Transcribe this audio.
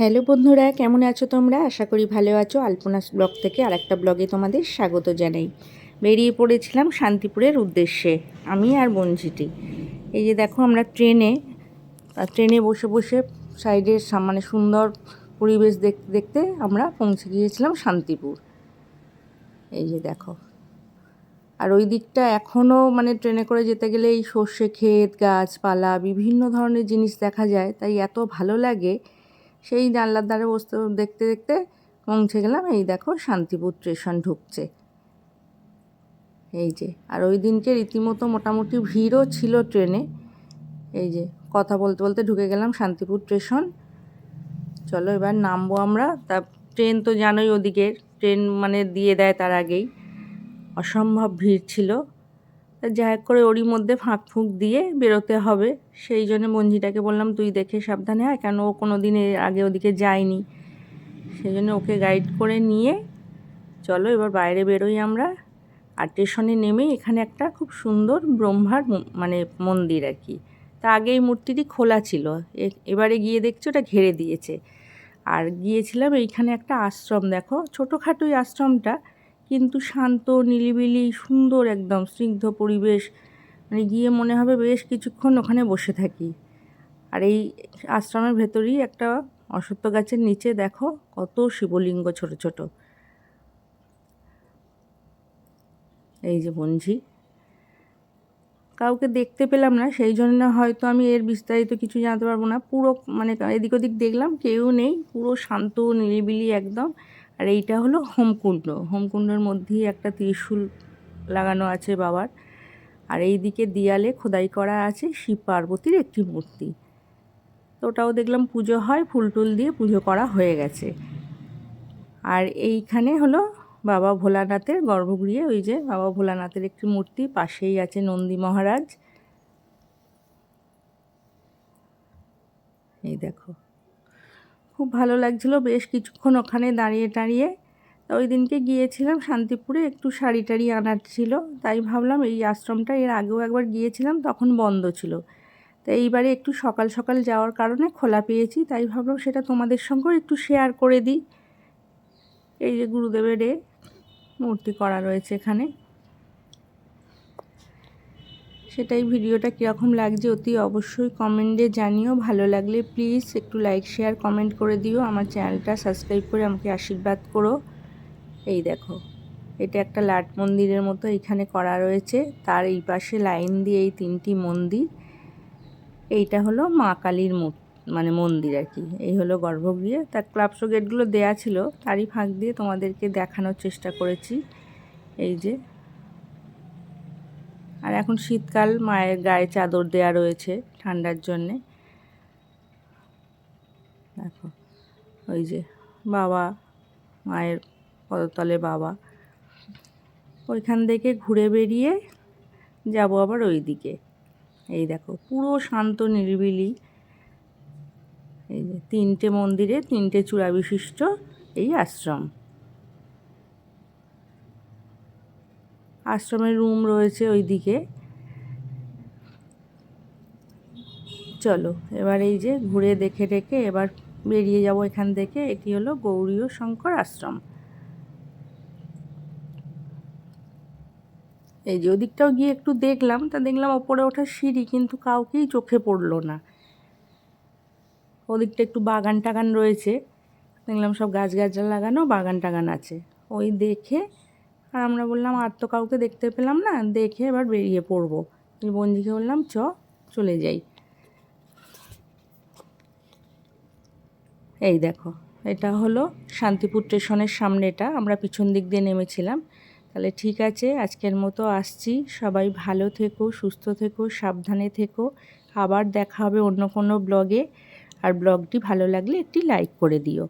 Hello বন্ধুরা, কেমন আছো তোমরা? আশা করি ভালো আছো। আলপনাস ব্লগ থেকে আরেকটা ব্লগে তোমাদের স্বাগত জানাই। বেরিয়ে পড়েছিলাম শান্তিপুরের উদ্দেশ্যে, আমি আর বঞ্জিটি এই যে দেখো আমরা ট্রেনে ট্রেনে বসে বসে সাইডের মানে সুন্দর পরিবেশ দেখতে দেখতে আমরা পৌঁছে গিয়েছিলাম শান্তিপুর। এই যে দেখো। আর ওই দিকটা এখনও মানে ট্রেনে করে যেতে গেলে এই সর্ষে ক্ষেত, গাছপালা, বিভিন্ন ধরনের জিনিস দেখা যায়, তাই এত ভালো লাগে। সেই জানলার ধারে বসতে দেখতে দেখতে পৌঁছে গেলাম। এই দেখো শান্তিপুর স্টেশন ঢুকছে। এই যে, আর ওই দিনকে রীতিমতো মোটামুটি ভিড়ও ছিল ট্রেনে। এই যে, কথা বলতে বলতে ঢুকে গেলাম শান্তিপুর স্টেশন। চলো এবার নামবো আমরা। তা ট্রেন তো জানোই ওদিকের। ট্রেন মানে দিয়ে দেয় তার আগেই। অসম্ভব ভিড় ছিল। যাই হোক করে ওরই মধ্যে ফাঁক ফুঁক দিয়ে বেরোতে হবে। সেই জন্য মঞ্জিটাকে বললাম, তুই দেখে সাবধানে আয়, কেন ও কোনো দিন এর আগে ওদিকে যায়নি। সেই জন্য ওকে গাইড করে নিয়ে চলো এবার বাইরে বেরোই আমরা। আর স্টেশনে নেমেই এখানে একটা খুব সুন্দর ব্রহ্মার মানে মন্দির আর কি। তা আগে এই মূর্তিটি খোলা ছিল। এবারে গিয়ে দেখছি ওটা ঘেরে দিয়েছে। আর গিয়েছিলাম এইখানে একটা আশ্রম, দেখো, ছোটোখাটো এই আশ্রমটা। কিন্তু শান্ত নিলিবিলি সুন্দর একদম স্নিগ্ধ পরিবেশ। মানে গিয়ে মনে হবে বেশ কিছুক্ষণ ওখানে বসে থাকি। আর এই আশ্রমের ভেতরেই একটা অশ্বত্থ গাছের নিচে দেখো কত শিবলিঙ্গ ছোট ছোট। এই যে বঞ্ঝি কাউকে দেখতে পেলাম না, সেই জন্য হয়তো আমি এর বিস্তারিত কিছু জানতে পারব না। পুরো মানে এদিক ওদিক দেখলাম, কেউ নেই, পুরো শান্ত, নিরিবিলি একদম। আর এইটা হলো হোমকুণ্ড। হোমকুণ্ডের মধ্যেই একটা ত্রিশূল লাগানো আছে বাবার। আর এই দিকে দেয়ালে খোদাই করা আছে শিব পার্বতীর একটি মূর্তি। তো ওটাও দেখলাম পুজো হয়, ফুল টুল দিয়ে পুজো করা হয়ে গেছে। আর এইখানে হলো বাবা ভোলানাথের গর্ভগৃহে, ওই যে বাবা ভোলানাথের একটি মূর্তি, পাশেই আছে নন্দী মহারাজ। এই দেখো। খুব ভালো লাগছিল। বেশ কিছুক্ষণ ওখানে দাঁড়িয়ে টাড়িয়ে। তা ওই দিনকে গিয়েছিলাম শান্তিপুরে, একটু শাড়ি টাড়ি আনার ছিল। তাই ভাবলাম এই আশ্রমটা এর আগেও একবার গিয়েছিলাম, তখন বন্ধ ছিল। তো এইবারে একটু সকাল সকাল যাওয়ার কারণে খোলা পেয়েছি, তাই ভাবলাম সেটা তোমাদের সঙ্গেও একটু শেয়ার করে দিই। এই যে গুরুদেবের মূর্তি করা রয়েছে এখানে। সেটাই ভিডিওটা কীরকম লাগছে অতি অবশ্যই কমেন্টে জানিও। ভালো লাগলে প্লিজ একটু লাইক শেয়ার কমেন্ট করে দিও। আমার চ্যানেলটা সাবস্ক্রাইব করে আমাকে আশীর্বাদ করো। এই দেখো, এটা একটা লাট মন্দিরের মতো এখানে করা রয়েছে। তার এই পাশে লাইন দিয়ে এই তিনটি মন্দির। এইটা হলো মা কালীর মানে মন্দির আর কি। এই হলো গর্ভগৃহে। তার ক্লাবসো গেটগুলো দেয়া ছিল। তারই ফাঁক দিয়ে তোমাদেরকে দেখানোর চেষ্টা করেছি। এই যে আর এখন শীতকাল, মায়ের গায়ে চাদর দেয়া রয়েছে ঠান্ডার জন্যে। দেখো, ওই যে বাবা, মায়ের পদতলে বাবা। ওইখান থেকে ঘুরে বেরিয়ে যাব আবার ওই দিকে এই দেখো, পুরো শান্ত, নিরিবিলি। এই যে তিনটে মন্দিরে তিনটে চূড়া বিশিষ্ট এই আশ্রম। আশ্রমের রুম রয়েছে ওই দিকে চলো, এবার এই যে ঘুরে দেখে রেখে এবার বেরিয়ে যাব এখান থেকে, এটি হলো গৌরীয় শঙ্কর আশ্রম। এই যে ওদিকটাও গিয়ে একটু দেখলাম, তা দেখলাম ওপরে ওঠার সিঁড়ি, কিন্তু কাউকেই চোখে পড়ল না। ওদিকটা একটু বাগান টাগান রয়েছে, দেখলাম সব গাছ গাছরা লাগানো বাগান টাগান আছে। ওই দেখে আর আমরা বললাম, আর তো কাউকে দেখতে পেলাম না, দেখে এবার বেরিয়ে পড়ব। বন্ধুকে বললাম, চ, চলে যাই। এই দেখো, এটা হলো শান্তিপুর স্টেশনের সামনে এটা আমরা পিছন দিক দিয়ে নেমেছিলাম। তাহলে ঠিক আছে, আজকের মতো আসছি। সবাই ভালো থেকো, সুস্থ থেকো, সাবধানে থেকো। আবার দেখা হবে অন্য কোনো ব্লগে। আর ব্লগটি ভালো লাগলে একটি লাইক করে দিও।